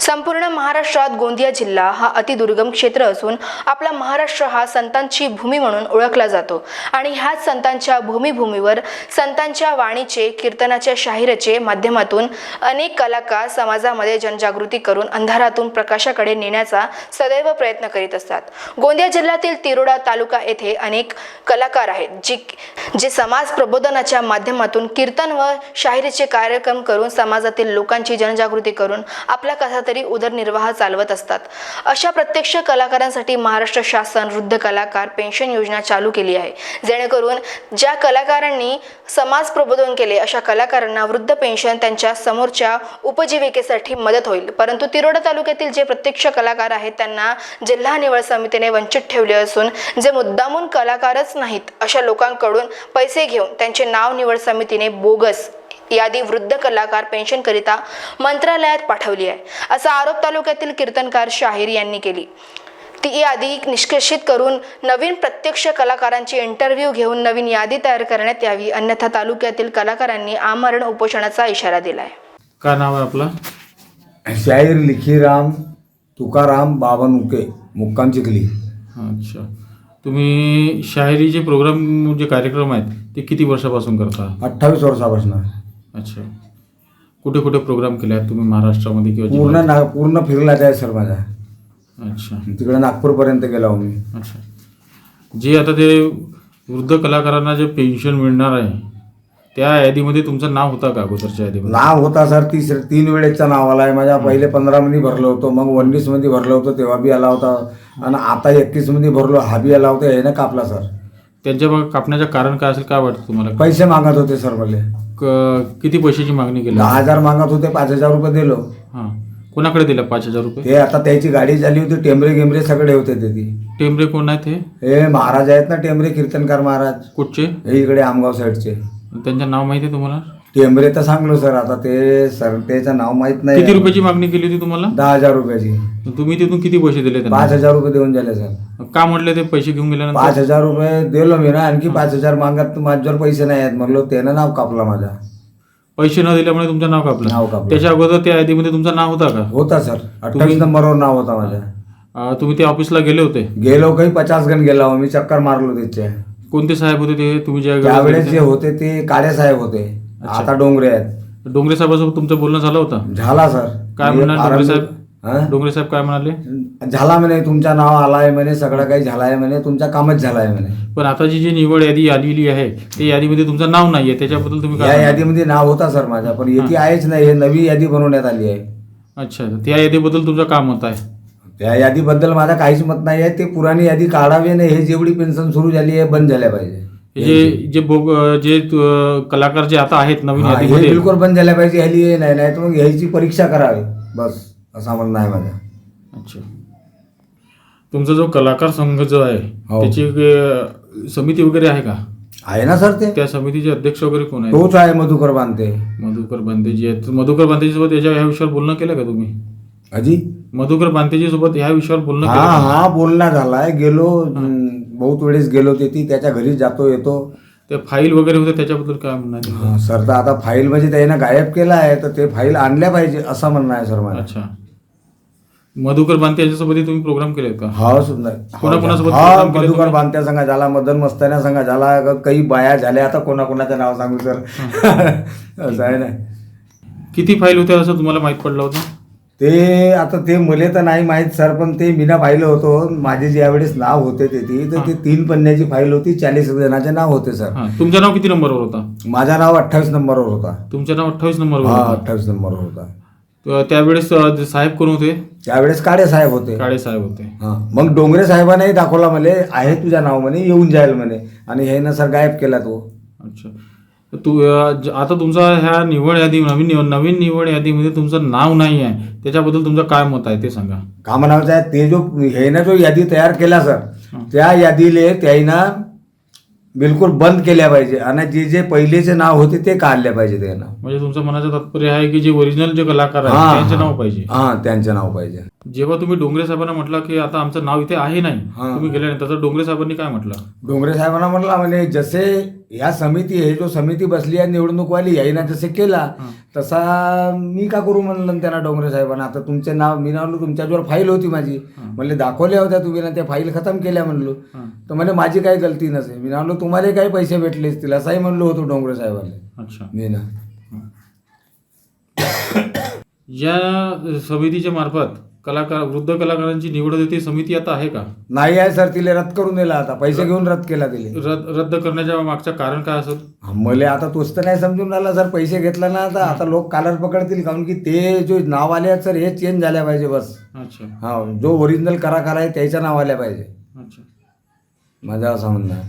संपूर्ण महाराष्ट्रात गोंदिया जिल्हा हा अतिदुर्गम क्षेत्र असून आपला महाराष्ट्र हा संतांची भूमी म्हणून ओळखला जातो. आणि ह्याच संतांच्या भूमिभूमीवर संतांच्या वाणीचे कीर्तनाच्या शाहिराचे माध्यमातून अनेक कलाकार समाजामध्ये जनजागृती करून अंधारातून प्रकाशाकडे नेण्याचा सदैव प्रयत्न करीत असतात. गोंदिया जिल्ह्यातील तिरोडा तालुका येथे अनेक कलाकार आहेत जी जे समाज प्रबोधनाच्या माध्यमातून कीर्तन व शाहिरीचे कार्यक्रम करून समाजातील लोकांची जनजागृती करून आपला कथा तरी उदरनिर्वाह चालवत असतात. अशा प्रत्यक्ष कलाकारांसाठी महाराष्ट्र शासन वृद्ध कलाकार पेन्शन योजना चालू केली आहे. जेणेकरून ज्या कलाकारांनी समाज प्रबोधन केले अशा कलाकारांना वृद्ध पेन्शन त्यांच्या समोरच्या उपजीविकेसाठी मदत होईल. परंतु तिरोडा तालुक्यातील जे प्रत्यक्ष कलाकार आहेत त्यांना जिल्हा निवड समितीने वंचित ठेवले असून जे मुद्दामून कलाकारच नाहीत अशा लोकांकडून पैसे घेऊन त्यांचे नाव निवड समितीने बोगस यादी वृद्ध कलाकार पेन्शनकरिता मंत्रालयात पाठवली आहे. असा आरोप तालुक्यातील कीर्तनकार शाहीर यांनी केली. ती यादी निष्कर्षित करून नवीन प्रत्यक्ष कलाकारांची इंटरव्ह्यू घेऊन नवीन यादी तयार करण्यात यावी अन्यथा तालुक्यातील कलाकारांनी आमरण उपोषणाचा इशारा दिला आहे काय नाव आहे आपलं? शाहीर लिखीराम तुकाराम बाबन उके मुक्काम चिखली. अच्छा. तुम्ही शाहिरीचे प्रोग्राम जे कार्यक्रम आहेत ते किती वर्षापासून करता? अठ्ठावीस वर्षापासून. अच्छा. कुठे कुठे प्रोग्राम केले आहेत तुम्ही महाराष्ट्रामध्ये किंवा पूर्ण जिल्ह्यात? ना पूर्ण फिरलाच आहे सर माझा. अच्छा. तिकडे नागपूरपर्यंत गेला मी अच्छा. जे आता ते वृद्ध कलाकारांना जे पेन्शन मिळणार आहे त्या यादीमध्ये तुमचं नाव होतं का अगोदरच्या यादीमध्ये? नाव होता सर तीस तीन वेळेचा नाव आला आहे. माझ्या पहिले पंधरा मध्ये भरलं होतं मग वन्नीसमध्ये भरलं होतं तेव्हा बी आला होता. आणि आता एकतीसमध्ये भरलो हा बी आला होता यानं कापला सर. त्यांच्या मग कापण्याचं कारण काय असेल काय वाटतं तुम्हाला? पैसे मागत होते सर मला. क- किती पैशाची मागणी केली? दहा हजार मागत होते पाच हजार रुपये दिलो. हां. कोणाकडे दिला पाच हजार रुपये? ते आता त्याची गाडी झाली होती टेंबरे गेमरे सगळे होते ते ती टेंबरे कोण आहेत हे? हे महाराज आहेत ना टेंबरे कीर्तनकार महाराज. कुठचे? हे इकडे आमगाव साईडचे. त्यांचं नाव माहिती आहे तुम्हाला? टेंबरे तर सांगलो सर. आता ते सर त्याचं नाव माहीत किती नाही रुपयाची मागणी केली होती तुम्हाला? दहा हजार रुपयाची. तुम्ही तिथून किती पैसे दिले पाच हजार रुपये देऊन झाले सर. का म्हटले ते पैसे घेऊन गेल्यानंतर? पाच हजार रुपये दिलो मी ना आणखी पाच हजार मागत माझ्यावर पैसे नाही आहेत म्हणलो त्यानं नाव कापला माझा. पैसे न दिल्यामुळे तुमचं नाव कापलं. नाव कापलं. त्याच्या अगोदर त्या यादीमध्ये तुमचं नाव होता का? होता सर. अठ्ठावीस नंबरवर नाव होता माझा. अं, तुम्ही त्या ऑफिसला गेले होते? गेलो काही पचास गण गेला हो, मी चक्कर मारलो त्याचे. कोणते साहेब होते ते? तुम्ही ज्या त्यावेळेस जे होते ते काळे साहेब होते. आता डोंगरे आहेत. डोंगरे साहेबासोबत तुमचं बोलणं झालं होतं? झाला सर. काय हे म्हणाले डोंगरे साहेब? हा? डोंगरे साहेब काय म्हणाले? झाला म्हणे तुमचं नाव आलाय म्हणे सगळं काही झालाय म्हणे तुमचा कामच झालाय म्हणे. पण आताची जी निवड यादी आलेली आहे त्या यादीमध्ये तुमचं नाव नाहीये त्याच्याबद्दल तुम्ही या काय? यादीमध्ये नाव होता सर माझा पण यादी आहेच नाही हे नवी यादी बनवण्यात आली आहे. अच्छा त्या यादीबद्दल तुमचं काय मत आहे. त्या यादीबद्दल माझा काहीच मत नाही आहे ते पुराणी यादी काढावी नाही हे जेवढी पेन्शन सुरू झाली आहे बंद झाल्या पाहिजे. जे जे बोग जे कलाकार जे आता आहेत नवीन हा, हे यादीमध्ये. बिलकुल बंद झाल्या पाहिजे ह्याली नाही नाही तर मग ह्याची परीक्षा करावी बस असा म्हणणं आहे माझा अच्छा. तुमचा जो कलाकार संघ जो आहे हो. त्याची अं, समिती वगैरे आहे का? आहे ना सर ते? त्या समितीचे अध्यक्ष वगैरे कोण आहेत? तोच आहे मधुकर बांधते. मधुकर बांदेजी आहेत. मधुकर बांदेजी सोबत याच्या ह्या विषयावर बोलणं केलं का तुम्ही? अजी मधुकर बांदेजी सोबत ह्या विषयावर बोलणं हा केलं का? हा बोलणं झालाय. गेलो बहुत वेळेस गेलो ते ती त्याच्या घरी जातो येतो. त्या फाईल वगैरे होत्या त्याच्याबद्दल काय म्हणणं आहे? तुमचं? हा, सर तर आता फाईल म्हणजे त्यानं गायब केला आहे तर ते फाईल आणल्या पाहिजे असं म्हणणं आहे सर मला. अच्छा. मधुकर बांते यांच्यासोबत तुम्ही प्रोग्राम केलेत का? हा सुंदर. हा केले मधुकर? बांत्या संघ झाला मदन मस्तान्या संघ झाला काही बाया झाल्या आता कोणाकोणाचं नाव सांगू सर? असं आहे ना. किती फाईल होत्या असं तुम्हाला माहीत पडलं होतं? ते आता ते मले तर नाही माहीत सर पण ते मीना पाहिलं होतो. माझे ज्यावेळेस नाव होते ते ती तर ते तीन पन्न्याची फाईल होती चाळीस जणांचे नाव होते सर. हा. तुमचं नाव किती नंबरवर होता? माझं नाव अठ्ठावीस नंबरवर होता. तुमचं नाव अठ्ठावीस नंबरवर हा होतं. अठ्ठावीस नंबरवर होता. तर त्यावेळेस अं, साहेब कोण होते? त्यावेळेस काळे साहेब होते. काळे साहेब होते. हा. मग डोंगरे साहेबांनाही दाखवला म्हणे आहे तुझ्या नाव म्हणे येऊन जाईल म्हणे. आणि हे ना सर गायब केला तो. अच्छा. तू आता तुमचा ह्या निवड यादी नवीन निवड नवीन निवड यादीमध्ये तुमचं नाव नाही आहे. त्याच्याबद्दल तुमचं काय मत आहे ते सांगा. का म्हणायचं आहे ते जो हे ना जो यादी तयार केला सर त्या यादीले त्याईनं बिलकुल बंद केल्या पाहिजे. आणि जे जे पहिलेचे नाव होते ते काढले पाहिजे त्यानं म्हणजे तुमचं म्हणायचं तात्पर्य आहे की जे ओरिजिनल जे कलाकार आहेत त्यांचं. नाव पाहिजे. हा त्यांचे नाव पाहिजे. जेव्हा तुम्ही डोंगरे साहेबांना म्हटलं की आता आमचं नाव इथे आहे नाही हा. तुम्ही गेल्यानंतर तर डोंगरे साहेबांनी काय म्हटलं? डोंगरे साहेबांना म्हटलं म्हणजे जसे ह्या समिती हे जो समिती बसली आहे निवडणूकवाली याईना जसे केला. तसा मी का करू म्हणलं त्यांना डोंगरे साहेबांना? आता तुमचे नाव मी नाव तुमच्याजवळ फाईल होती माझी. म्हणले दाखवल्या होत्या तुम्ही ना त्या फाईल खतम केल्या म्हणलो. तर म्हणजे माझी काही गलती नसे. मी म्हणलो तुम्हाला काही पैसे भेटले असतील असंही म्हणलो होतो डोंगरे साहेबांना अच्छा. मी ना. या समितीच्या मार्फत कलाकार वृद्ध कलाकारांची निवड होते ती समिती आता आहे का? नाही आहे सर तिला रद्द करून दिला आता. पैसे घेऊन रद्द केला तिले. रद्द रद्द करण्याच्या मागचं कारण काय असेल? मला आता तोच तर नाही समजून राहिला सर पैसे घेतला ना आता. आता लोक कालर पकडतील काऊन की ते जो नाव आले आहेत सर हे चेंज झाल्या पाहिजे बस. अच्छा. हा जो ओरिजिनल कलाकार आहे त्याचं नाव आल्या पाहिजे. अच्छा. माझं असं म्हणणं आहे.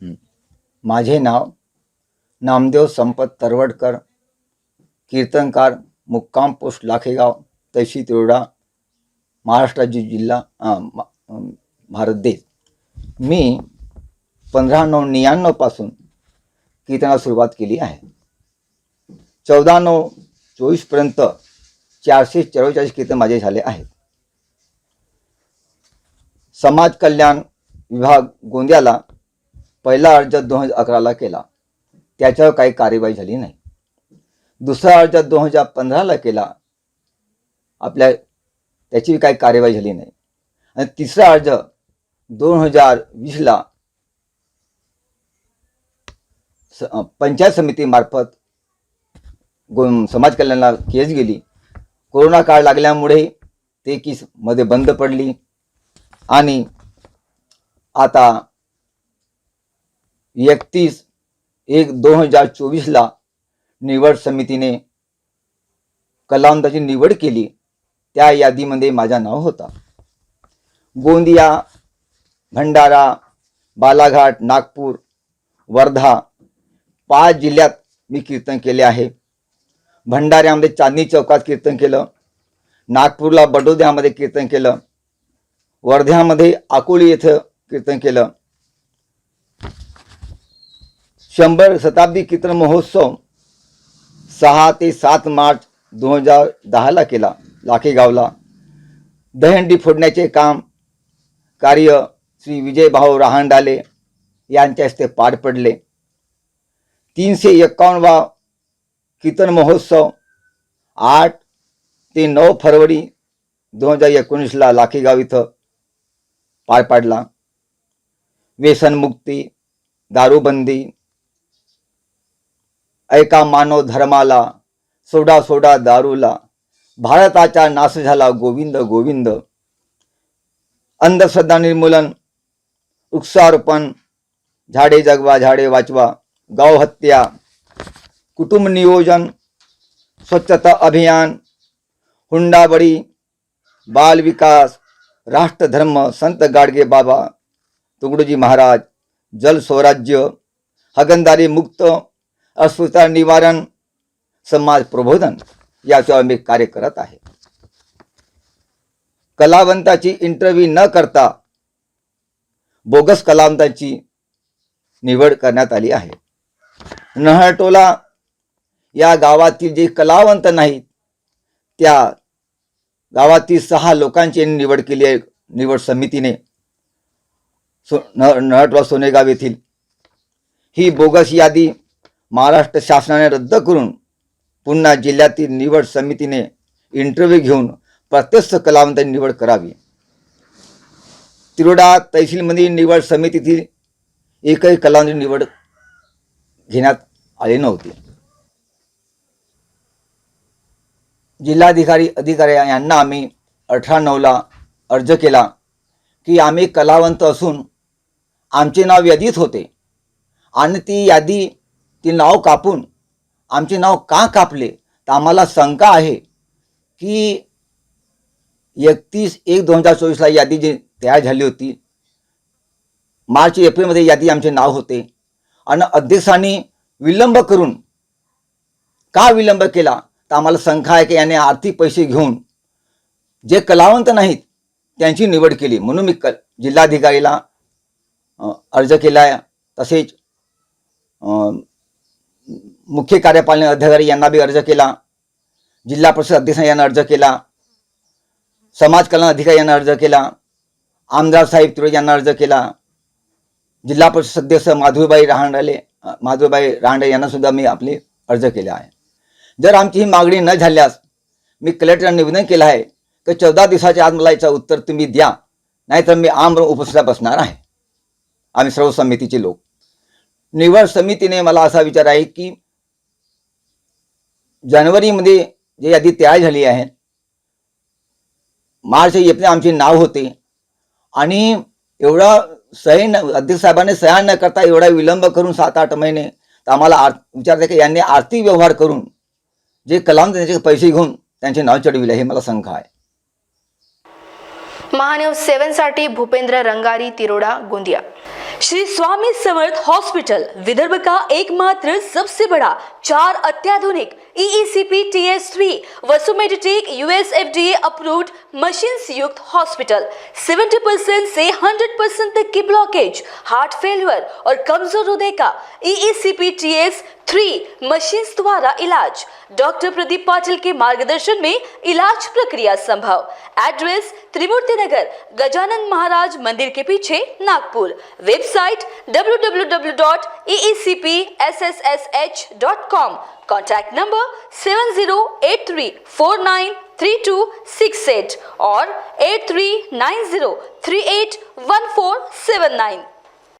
हं. माझे नाव नामदेव संपत तरवडकर कीर्तनकार मुक्काम पोस्ट लाखेगाव. तशी तिरोडा महाराष्ट्र राज्य जिल्हा भारत देश. मी पंधरा नऊ निन्याण्णवपासून कीर्तनाला सुरुवात केली आहे. चौदा नऊ चोवीसपर्यंत चारशे चव्वेचाळीस कीर्तन माझे झाले आहेत. समाज कल्याण विभाग गोंदियाला पहिला अर्ज दोन हजार अकराला केला. त्याच्यावर काही कार्यवाही झाली नाही. दुसरा अर्ज दोन हजार पंधराला केला. आपल्या त्याची काही कार्यवाही झाली नाही. आणि तिसरा अर्ज दोन हजार वीसला स पंचायत समितीमार्फत गो समाज कल्याणला केस गेली. कोरोना काळ लागल्यामुळे ते केस मध्ये बंद पडली. आणि आता एकतीस एक दोन हजार चोवीसला निवड समितीने कलावंताची निवड केली. त्या यादीमध्ये माझं नाव होता. गोंदिया भंडारा बालाघाट नागपूर वर्धा पाच जिल्ह्यात मी कीर्तन केले आहे. भंडाऱ्यामध्ये चांदणी चौकात कीर्तन केलं. नागपूरला बडोद्यामध्ये कीर्तन केलं. वर्ध्यामध्ये अकोली येथं कीर्तन केलं. शंभर शताब्दी कीर्तन महोत्सव सहा ते सात मार्च दोन हजार दहाला केला. लाखेगावला. दहंडी फोडण्याचे काम कार्य श्री विजयभाऊ रहांडाले यांच्या हस्ते पार पडले. तीनशे एक्कावन्नवा कीर्तन महोत्सव आठ ते नऊ फरवरी दोन हजार एकोणीसला लाखेगाव इथं पार पाडला. व्यसनमुक्ती दारूबंदी ऐका मानव धर्माला सोडा सोडा दारूला भारताचा नाश झाला गोविंद गोविंद. अंधश्रद्धा निर्मूलन वृक्षारोपण झाडे जगवा झाडे वाचवा गाव हत्या कुटुंब नियोजन स्वच्छता अभियान हुंडाबळी बाल विकास राष्ट्रधर्म संत गाडगे बाबा तुकडोजी महाराज जल स्वराज्य हगंदारी मुक्त अस्पृश्यता निवारण समाज प्रबोधन. याचं मी कार्य करत आहे. कलावंताची इंटरव्ह्यू न करता बोगस कलावंतांची निवड करण्यात आली आहे. नहटोला या गावातील जे कलावंत नाहीत त्या गावातील सहा लोकांची निवड केली आहे निवड समितीने. सो नहटोला सोनेगाव येथील. ही बोगस यादी महाराष्ट्र शासनाने रद्द करून पुन्हा जिल्ह्यातील निवड समितीने इंटरव्ह्यू घेऊन प्रत्यक्ष कलावंतांची निवड करावी. तिरोडा तहसीलमध्ये निवड समितीतील एकही कलावंताची निवड घेण्यात आली नव्हती. जिल्हाधिकारी अधिकारी यांना आम्ही अठरा नऊला अर्ज केला की आम्ही कलावंत असून आमचे नाव यादीत होते आणि ती यादी ती नाव कापून आमचे नाव का कापले? तर आम्हाला शंका आहे की एकतीस एक दोन हजार चोवीसला यादी जी तयार झाली होती मार्च एप्रिलमध्ये यादी आमचे नाव होते. आणि अध्यक्षांनी विलंब करून का विलंब केला? तर आम्हाला शंका आहे की याने आर्थिक पैसे घेऊन जे कलावंत नाहीत त्यांची निवड केली. म्हणून मी क जिल्हाधिकारीला अर्ज केला आहे तसेच मुख्य कार्यपालन अधिकारी यांना बी अर्ज केला. जिल्हा परिषद अध्यक्ष यांना अर्ज केला. समाज कल्याण अधिकारी यांना अर्ज केला. आमदार साहेब तिरोड यांना अर्ज केला. जिल्हा परिषद सदस्य माधुबाई रहांडले माधुबाई रहांडे यांनासुद्धा मी आपले अर्ज केले आहे. जर आमची ही मागणी न झाल्यास मी कलेक्टरांना निवेदन केलं आहे की चौदा दिवसाच्या आज मला याचं उत्तर तुम्ही द्या. नाहीतर मी आम उपस्थित बसणार आहे. आम्ही सर्व समितीचे लोक. निवड समितीने मला असा विचार आहे की जानेवारीमध्ये जे यादी तयार झाली आहे मार्च एप्रिल आमचे नाव होते. आणि एवढा सही न अध्यक्ष साहेबांनी सह्या न करता एवढा विलंब करून सात आठ महिने तर आम्हाला आर विचारते की यांनी आर्थिक व्यवहार करून जे कलाम त्यांचे पैसे घेऊन त्यांचे नाव चढविले हे मला शंका आहे. महान्यूज सेव्हनसाठी भूपेंद्र रंगारी, तिरोडा, गोंदिया. श्री स्वामी समर्थ हॉस्पिटल विदर्भ का एकमात्र सबसे बड़ा, चार अत्याधुनिक E EECP T S three वसुमेडिटेक US F D A approved machines युक्त हॉस्पिटल. 70 परसेंट से 100 परसेंट तक की ब्लॉकेज हार्ट फेलियर और कमज़ोर हृदय का E EECP T S three machine द्वारा इलाज। डॉक्टर प्रदीप पाटिल के मार्गदर्शन में इलाज प्रक्रिया संभव। एड्रेस त्रिमूर्ति नगर, गजानन महाराज मंदिर के पीछे Nagpur. Website www.eecpssh.com contact number seven zero eight three four nine three two six eight और eight three nine zero three eight one four seven nine